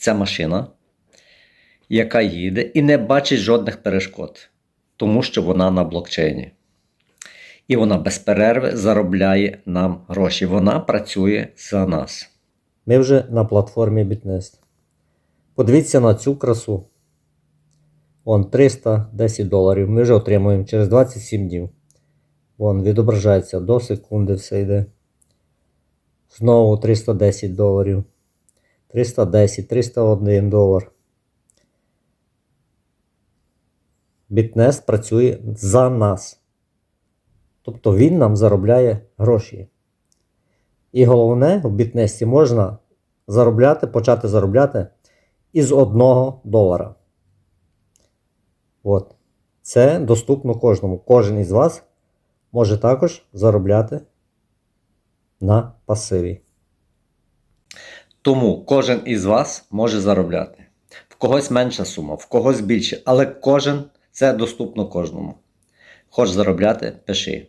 Це машина, яка їде і не бачить жодних перешкод, тому що вона на блокчейні. І вона без перерви заробляє нам гроші. Вона працює за нас. Ми вже на платформі Bitnest. Подивіться на цю красу. Вон 310 доларів. Ми вже отримуємо через 27 днів. Вон відображається до секунди все йде. Знову 310 доларів. 310, 301 долар. Bitnest працює за нас. Тобто він нам заробляє гроші. І головне, в бітнесті можна заробляти, почати заробляти із 1 долара. От. Це доступно кожному. Кожен із вас може також заробляти на пасиві. Тому кожен із вас може заробляти. В когось менша сума, в когось більше, але кожен це доступно кожному. Хочеш заробляти, пиши.